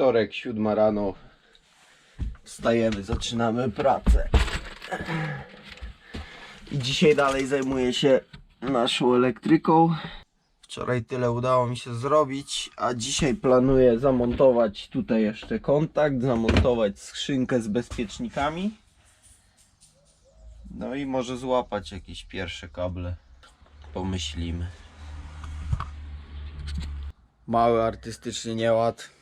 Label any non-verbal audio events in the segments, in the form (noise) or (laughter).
Wtorek, siódma rano. Wstajemy, zaczynamy pracę. I dzisiaj dalej zajmuję się naszą elektryką. Wczoraj tyle udało mi się zrobić, a dzisiaj planuję zamontować tutaj jeszcze kontakt, zamontować skrzynkę z bezpiecznikami. No i może złapać jakieś pierwsze kable. Pomyślimy. Mały artystyczny nieład.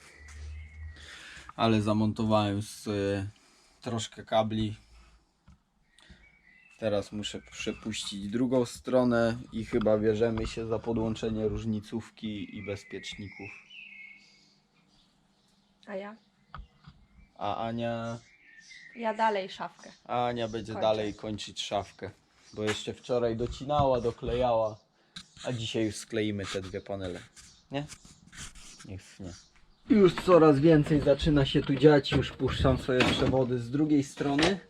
Ale zamontowałem sobie troszkę kabli. Teraz muszę przepuścić drugą stronę i chyba bierzemy się za podłączenie różnicówki i bezpieczników. A ja? A Ania, Ja dalej szafkę. a Ania będzie Kończę. dalej kończyć szafkę. Bo jeszcze wczoraj docinała, doklejała, a dzisiaj już skleimy te dwie panele. Nie? Niech nie. Już coraz więcej zaczyna się tu dziać, już puszczam sobie przewody z drugiej strony.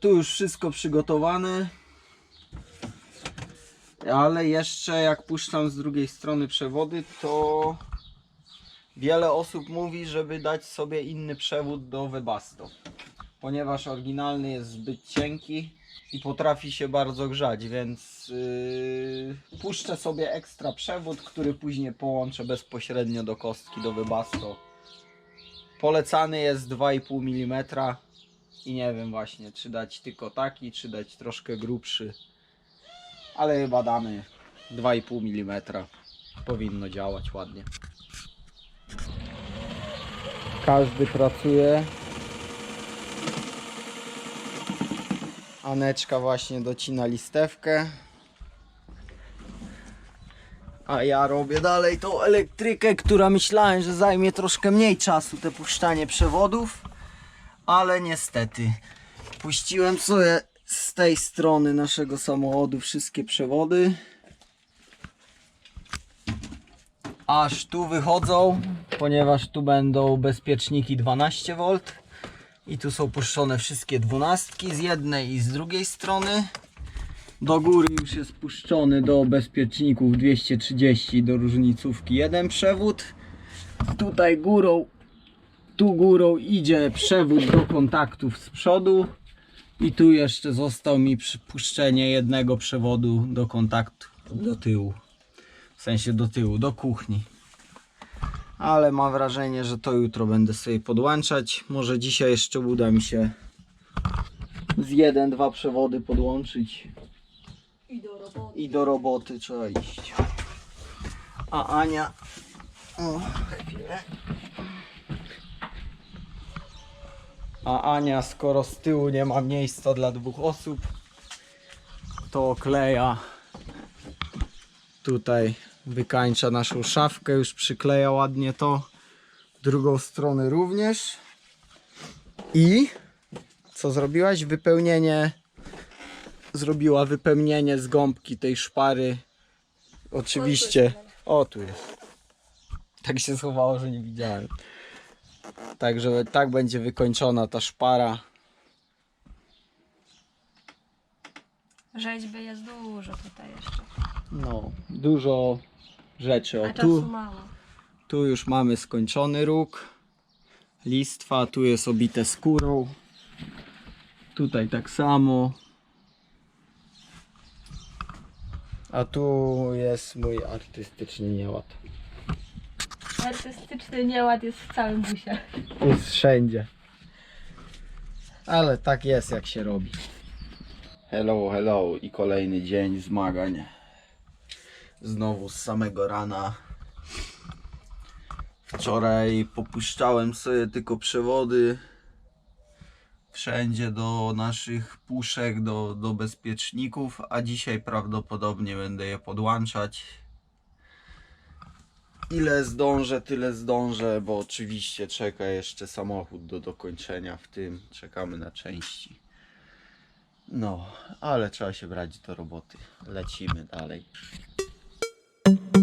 Tu już wszystko przygotowane. Ale jeszcze jak puszczam z drugiej strony przewody, to wiele osób mówi, żeby dać sobie inny przewód do Webasto. Ponieważ oryginalny jest zbyt cienki i potrafi się bardzo grzać, więc yy, puszczę sobie ekstra przewód, który później połączę bezpośrednio do kostki do Webasto. Polecany jest 2,5 mm i nie wiem właśnie, czy dać tylko taki, czy dać troszkę grubszy. Ale chyba damy 2,5 mm. Powinno działać ładnie. Każdy pracuje. Aneczka właśnie docina listewkę. A ja robię dalej tą elektrykę, która myślałem, że zajmie troszkę mniej czasu, te puszczanie przewodów. Ale niestety, puściłem sobie z tej strony naszego samochodu wszystkie przewody. Aż tu wychodzą, ponieważ tu będą bezpieczniki 12V. I tu są puszczone wszystkie dwunastki z jednej i z drugiej strony. Do góry już jest puszczony do bezpieczników 230 do różnicówki jeden przewód. Tutaj górą, tu górą idzie przewód do kontaktów z przodu. I tu jeszcze został mi przypuszczenie jednego przewodu do kontaktu do tyłu. W sensie do tyłu, do kuchni ale mam wrażenie, że to jutro będę sobie podłączać. Może dzisiaj jeszcze uda mi się z jeden, dwa przewody podłączyć I do roboty. i do roboty trzeba iść. A Ania. O, chwilę. A Ania, skoro z tyłu nie ma miejsca dla dwóch osób, to kleja tutaj wykańcza naszą szafkę, już przykleja ładnie to. Drugą stronę również. I co zrobiłaś? Wypełnienie. Zrobiła wypełnienie z gąbki tej szpary. Oczywiście. O, tu jest. Tak się schowało, że nie widziałem. Także tak będzie wykończona ta szpara. Rzeźby jest dużo tutaj jeszcze. No, dużo rzeczy. A O, czasu tu, mało. Tu już mamy skończony róg. Listwa, tu jest obite skórą. Tutaj tak samo. A tu jest mój artystyczny nieład. Artystyczny nieład jest w całym busie. Jest wszędzie. Ale tak jest jak się robi. Hello, hello i kolejny dzień zmagań. Znowu z samego rana. Wczoraj popuszczałem sobie tylko przewody wszędzie do naszych puszek, do, do bezpieczników, a dzisiaj prawdopodobnie będę je podłączać. Ile zdążę, tyle zdążę, bo oczywiście czeka jeszcze samochód do dokończenia w tym. Czekamy na części. No, ale trzeba się brać do roboty. Lecimy dalej. thank you.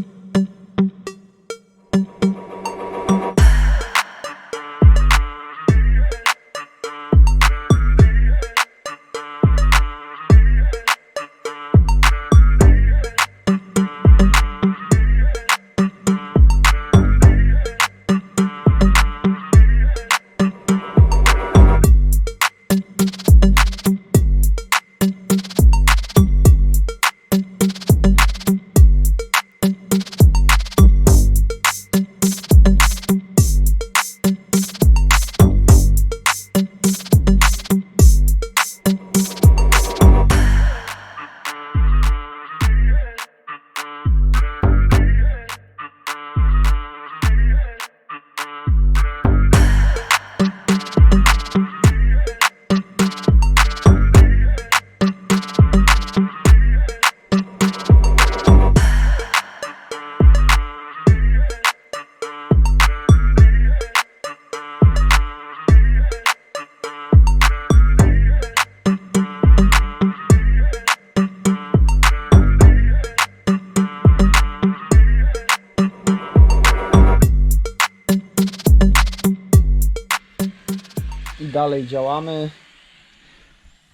Dalej działamy.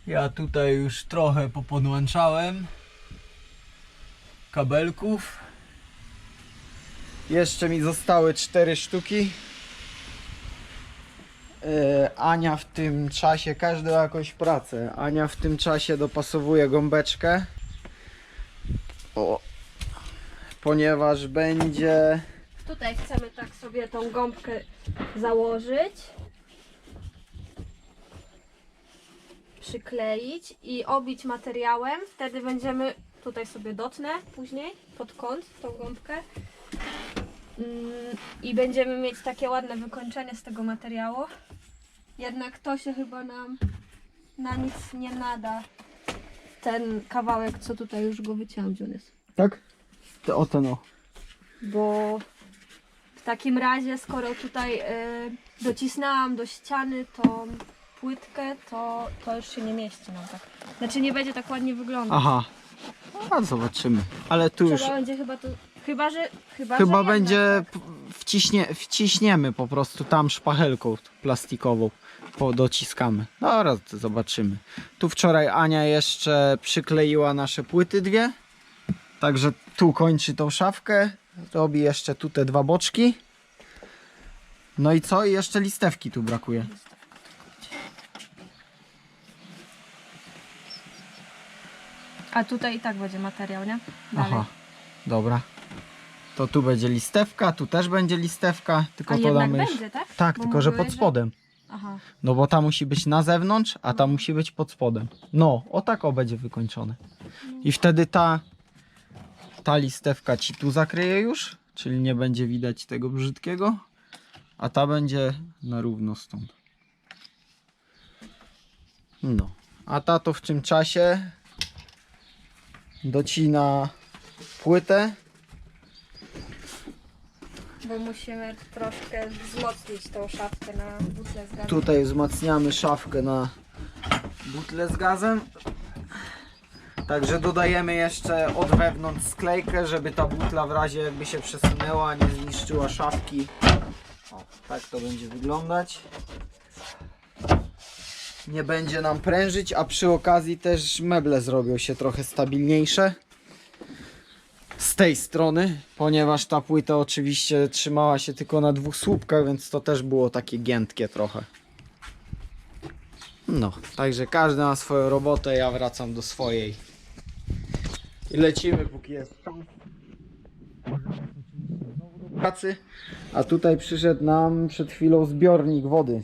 Ja tutaj już trochę popodłączałem kabelków. Jeszcze mi zostały cztery sztuki. E, Ania w tym czasie, każdy ma jakąś pracę. Ania w tym czasie dopasowuje gąbeczkę. O, ponieważ będzie Tutaj chcemy tak sobie tą gąbkę założyć. Przykleić i obić materiałem. Wtedy będziemy, tutaj sobie dotnę później, pod kąt tą gąbkę. Mm, I będziemy mieć takie ładne wykończenie z tego materiału. Jednak to się chyba nam na nic nie nada. Ten kawałek, co tutaj już go wyciąłem, gdzie on jest. Tak? To o ten o. bo w takim razie, skoro tutaj y, docisnęłam do ściany tą płytkę, to, to już się nie mieści nam tak. Znaczy nie będzie tak ładnie wyglądać. Aha. A zobaczymy. Ale tu już Trzeba będzie chyba to, chyba że, chyba, chyba że jednak, będzie tak. p- wciśnie, wciśniemy po prostu tam szpachelką plastikową. Po, dociskamy. Dobra, to zobaczymy. Tu wczoraj Ania jeszcze przykleiła nasze płyty dwie. Także tu kończy tą szafkę. Robi jeszcze tu te dwa boczki. No i co? I jeszcze listewki tu brakuje. A tutaj i tak będzie materiał, nie? Dalej. Aha, dobra. To tu będzie listewka, tu też będzie listewka, tylko A to jednak damy już- będzie, tak? Tak, Bo tylko że mówiłeś, pod spodem. Aha. No bo ta musi być na zewnątrz, a ta musi być pod spodem. No, o tak o będzie wykończone. I wtedy ta ta listewka ci tu zakryje już, czyli nie będzie widać tego brzydkiego, a ta będzie na równo stąd. No, a ta to w tym czasie docina płytę. Bo musimy troszkę wzmocnić tą szafkę na butle z gazem. Tutaj wzmacniamy szafkę na butle z gazem. Także dodajemy jeszcze od wewnątrz sklejkę, żeby ta butla w razie jakby się przesunęła, nie zniszczyła szafki. O, tak to będzie wyglądać. Nie będzie nam prężyć, a przy okazji też meble zrobią się trochę stabilniejsze. Z tej strony, ponieważ ta płyta oczywiście trzymała się tylko na dwóch słupkach, więc to też było takie giętkie trochę. No, także każdy ma swoją robotę, ja wracam do swojej. I lecimy póki jest pracy. A tutaj przyszedł nam przed chwilą zbiornik wody.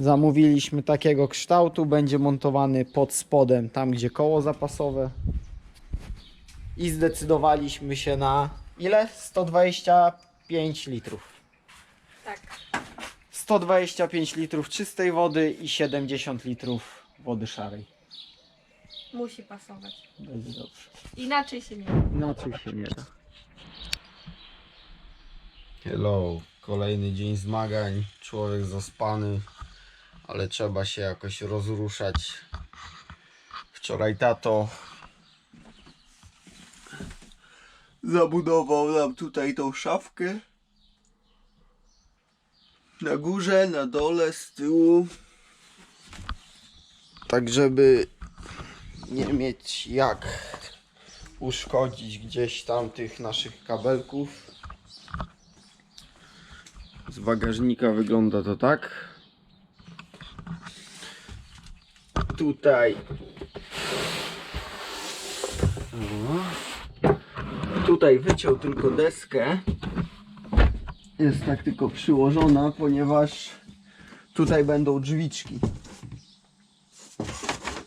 Zamówiliśmy takiego kształtu, będzie montowany pod spodem, tam gdzie koło zapasowe. I zdecydowaliśmy się na ile? 125 litrów. Tak. 125 litrów czystej wody i 70 litrów wody szarej. Musi pasować. Będzie dobrze. Inaczej się nie. Inaczej się nie da. Hello, kolejny dzień zmagań, człowiek zaspany, ale trzeba się jakoś rozruszać. Wczoraj tato zabudował nam tutaj tą szafkę. Na górze, na dole, z tyłu. Tak, żeby nie mieć jak uszkodzić gdzieś tam tych naszych kabelków. Z bagażnika wygląda to tak. Tutaj. Tutaj wyciął tylko deskę. Jest tak tylko przyłożona, ponieważ tutaj będą drzwiczki.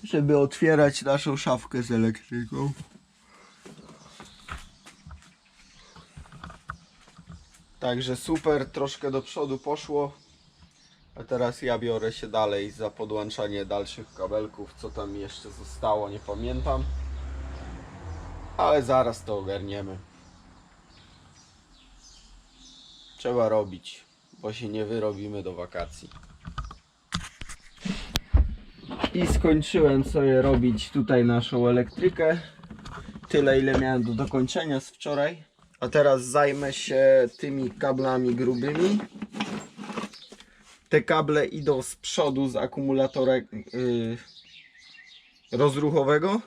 Żeby otwierać naszą szafkę z elektryką. Także super, troszkę do przodu poszło. A teraz ja biorę się dalej za podłączanie dalszych kabelków. Co tam jeszcze zostało, nie pamiętam. Ale zaraz to ogarniemy. Trzeba robić, bo się nie wyrobimy do wakacji. I skończyłem sobie robić tutaj naszą elektrykę. Tyle ile miałem do dokończenia z wczoraj. A teraz zajmę się tymi kablami grubymi. Te kable idą z przodu z akumulatora yy, rozruchowego.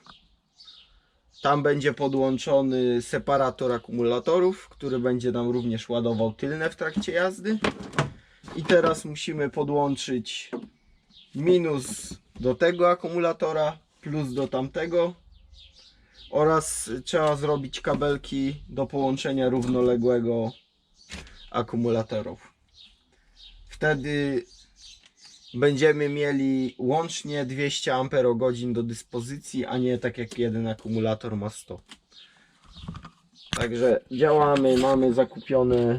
Tam będzie podłączony separator akumulatorów, który będzie nam również ładował tylne w trakcie jazdy. I teraz musimy podłączyć minus do tego akumulatora, plus do tamtego. Oraz trzeba zrobić kabelki do połączenia równoległego akumulatorów. Wtedy będziemy mieli łącznie 200 Ah do dyspozycji, a nie tak jak jeden akumulator ma 100. Także działamy, mamy zakupione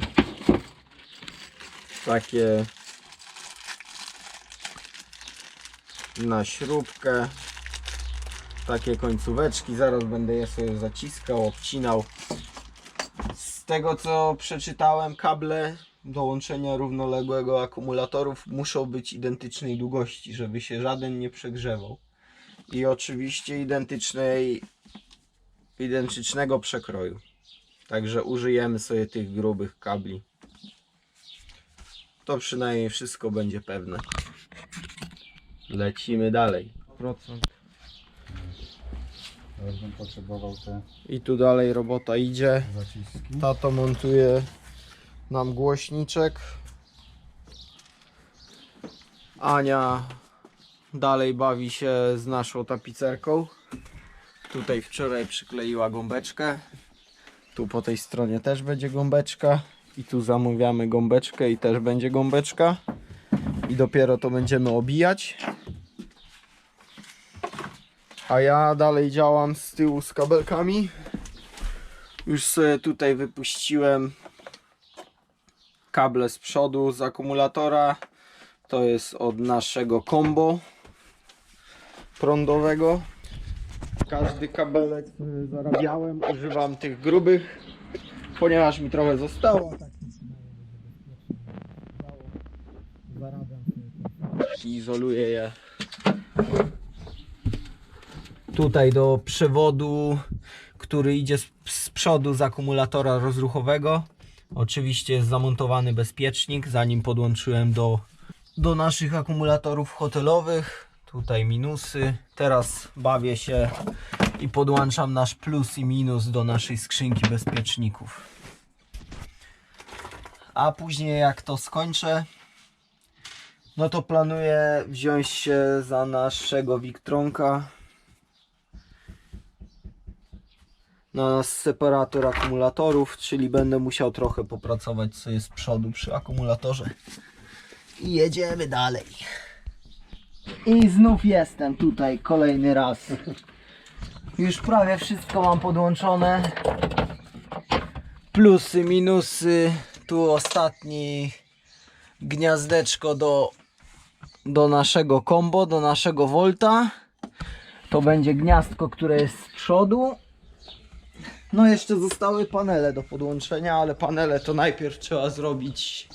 takie na śrubkę takie końcóweczki, zaraz będę je sobie zaciskał, obcinał. Z tego co przeczytałem, kable do łączenia równoległego akumulatorów muszą być identycznej długości, żeby się żaden nie przegrzewał. I oczywiście identycznej, identycznego przekroju. Także użyjemy sobie tych grubych kabli. To przynajmniej wszystko będzie pewne. Lecimy dalej. Procent. I tu dalej robota idzie. zaciski. Tato montuje nam głośniczek. Ania dalej bawi się z naszą tapicerką. Tutaj wczoraj przykleiła gąbeczkę. Tu po tej stronie też będzie gąbeczka. I tu zamawiamy gąbeczkę i też będzie gąbeczka. I dopiero to będziemy obijać. A ja dalej działam z tyłu z kabelkami. Już sobie tutaj wypuściłem kable z przodu z akumulatora. To jest od naszego combo prądowego. Każdy kabelek który zarabiałem, używam tych grubych, ponieważ mi trochę zostało. I izoluję je tutaj do przewodu, który idzie z przodu z akumulatora rozruchowego. Oczywiście jest zamontowany bezpiecznik, zanim podłączyłem do, do naszych akumulatorów hotelowych. Tutaj minusy. Teraz bawię się i podłączam nasz plus i minus do naszej skrzynki bezpieczników. A później jak to skończę, no to planuję wziąć się za naszego Wictronka na separator akumulatorów, czyli będę musiał trochę popracować sobie z przodu przy akumulatorze. I jedziemy dalej. I znów jestem tutaj kolejny raz. Już prawie wszystko mam podłączone. Plusy, minusy. Tu ostatni gniazdeczko do, do naszego combo, do naszego Volta. To będzie gniazdko, które jest z przodu. No jeszcze zostały panele do podłączenia, ale panele to najpierw trzeba zrobić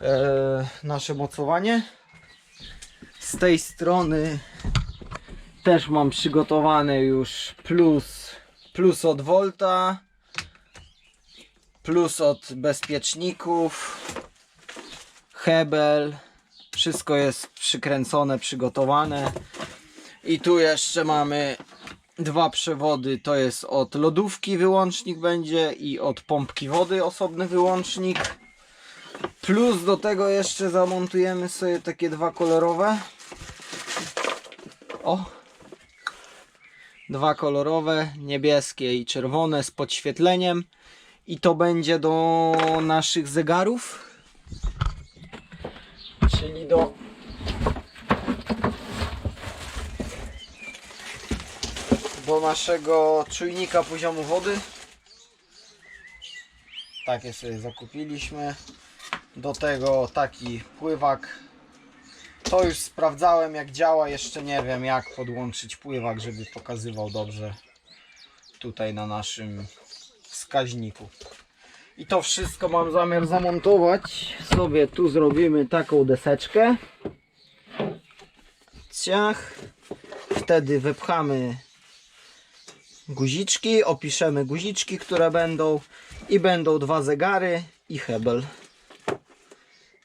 e, nasze mocowanie. Z tej strony też mam przygotowane już plus, plus od Volta, plus od bezpieczników, hebel. Wszystko jest przykręcone, przygotowane. I tu jeszcze mamy dwa przewody to jest od lodówki wyłącznik będzie i od pompki wody osobny wyłącznik. Plus do tego jeszcze zamontujemy sobie takie dwa kolorowe. O! Dwa kolorowe niebieskie i czerwone z podświetleniem. I to będzie do naszych zegarów. Czyli do do naszego czujnika poziomu wody. Takie sobie zakupiliśmy. Do tego taki pływak. To już sprawdzałem jak działa, jeszcze nie wiem jak podłączyć pływak, żeby pokazywał dobrze tutaj na naszym wskaźniku. I to wszystko mam zamiar zamontować. Sobie tu zrobimy taką deseczkę. Ciach. Wtedy wepchamy guziczki, opiszemy guziczki, które będą i będą dwa zegary i hebel.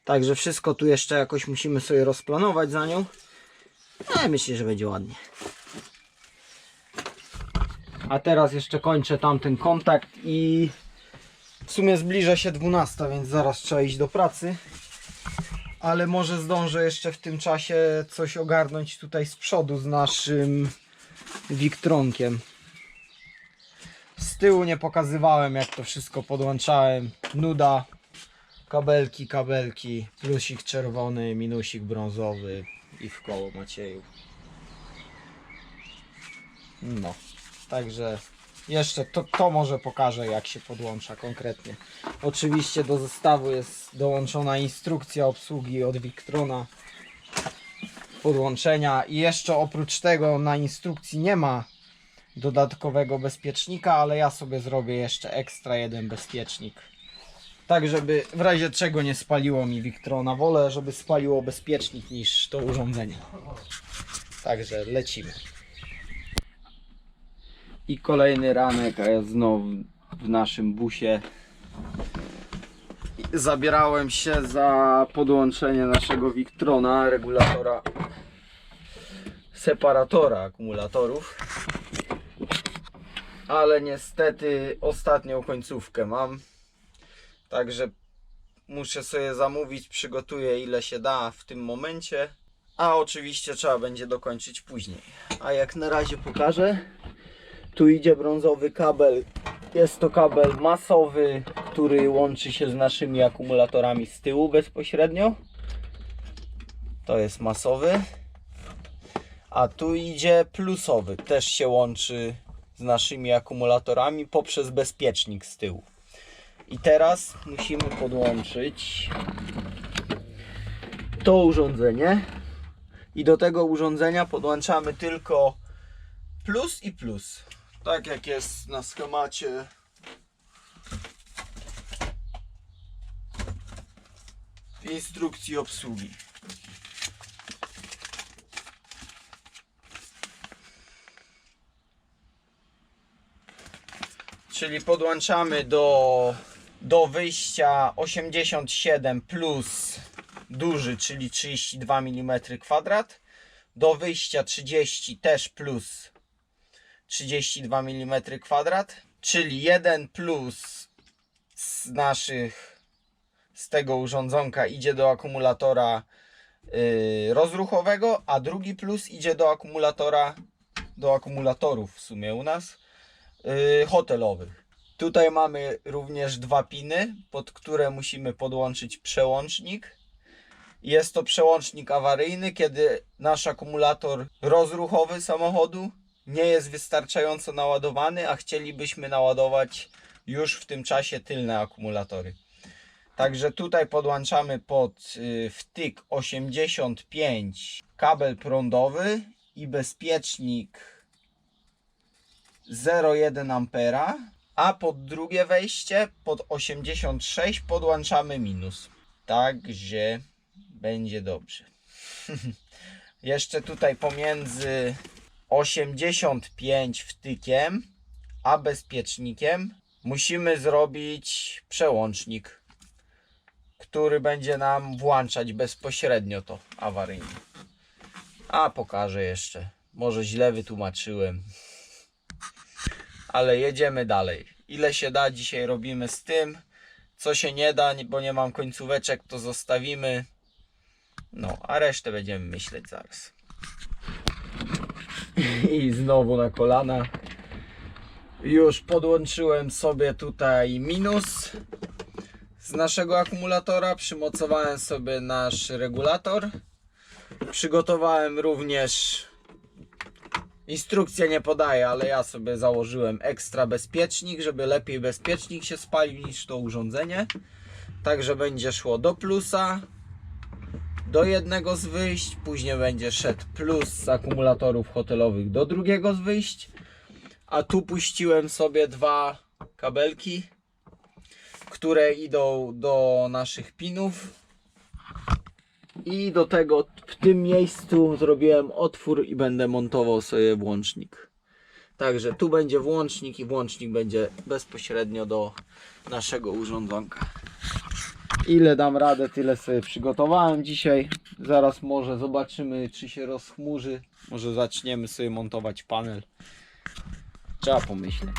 Także wszystko tu jeszcze jakoś musimy sobie rozplanować za nią. Ale myślę, że będzie ładnie. A teraz jeszcze kończę tamten kontakt i w sumie zbliża się 12, więc zaraz trzeba iść do pracy. Ale może zdążę jeszcze w tym czasie coś ogarnąć tutaj z przodu z naszym Wiktronkiem. Z tyłu nie pokazywałem jak to wszystko podłączałem. Nuda. Kabelki, kabelki. Plusik czerwony, minusik brązowy i w koło Macieju. No. Także jeszcze to, to może pokażę jak się podłącza konkretnie. Oczywiście do zestawu jest dołączona instrukcja obsługi od Victrona podłączenia i jeszcze oprócz tego na instrukcji nie ma dodatkowego bezpiecznika, ale ja sobie zrobię jeszcze ekstra jeden bezpiecznik. Tak, żeby w razie czego nie spaliło mi Victrona. Wolę, żeby spaliło bezpiecznik niż to urządzenie. Także lecimy. I kolejny ranek, a ja znowu w naszym busie zabierałem się za podłączenie naszego Victrona, regulatora separatora akumulatorów. Ale niestety ostatnią końcówkę mam. Także muszę sobie zamówić, przygotuję ile się da w tym momencie. A oczywiście trzeba będzie dokończyć później. A jak na razie pokażę. Tu idzie brązowy kabel. Jest to kabel masowy, który łączy się z naszymi akumulatorami z tyłu bezpośrednio. To jest masowy. A tu idzie plusowy, też się łączy z naszymi akumulatorami poprzez bezpiecznik z tyłu. I teraz musimy podłączyć to urządzenie. I do tego urządzenia podłączamy tylko plus i plus. Tak jak jest na schemacie. W instrukcji obsługi. Czyli podłączamy do, do wyjścia 87 plus duży, czyli 32 mm kwadrat. Do wyjścia 30 też plus 32 mm kwadrat, czyli 1 plus z naszych z tego urządzonka idzie do akumulatora yy, rozruchowego, a drugi plus idzie do akumulatora do akumulatorów w sumie u nas hotelowych. Tutaj mamy również dwa piny, pod które musimy podłączyć przełącznik. Jest to przełącznik awaryjny, kiedy nasz akumulator rozruchowy samochodu nie jest wystarczająco naładowany, a chcielibyśmy naładować już w tym czasie tylne akumulatory. Także tutaj podłączamy pod y, wtyk 85 kabel prądowy i bezpiecznik 0,1 ampera, a pod drugie wejście pod 86 podłączamy minus. Także będzie dobrze. (laughs) Jeszcze tutaj pomiędzy 85 wtykiem a bezpiecznikiem musimy zrobić przełącznik, który będzie nam włączać bezpośrednio to awaryjnie. A pokażę jeszcze. Może źle wytłumaczyłem. (laughs) Ale jedziemy dalej. Ile się da, dzisiaj robimy z tym. Co się nie da, bo nie mam końcóweczek, to zostawimy. No, a resztę będziemy myśleć zaraz. I znowu na kolana. Już podłączyłem sobie tutaj minus z naszego akumulatora. Przymocowałem sobie nasz regulator. Przygotowałem również instrukcja nie podaje, ale ja sobie założyłem ekstra bezpiecznik, żeby lepiej bezpiecznik się spalił niż to urządzenie. Także będzie szło do plusa, do jednego z wyjść, później będzie szedł plus z akumulatorów hotelowych do drugiego z wyjść, a tu puściłem sobie dwa kabelki, które idą do naszych pinów i do tego w tym miejscu zrobiłem otwór i będę montował sobie włącznik. Także tu będzie włącznik i włącznik będzie bezpośrednio do naszego urządzonka. Ile dam radę, tyle sobie przygotowałem dzisiaj. Zaraz może zobaczymy, czy się rozchmurzy. Może zaczniemy sobie montować panel. Trzeba pomyśleć.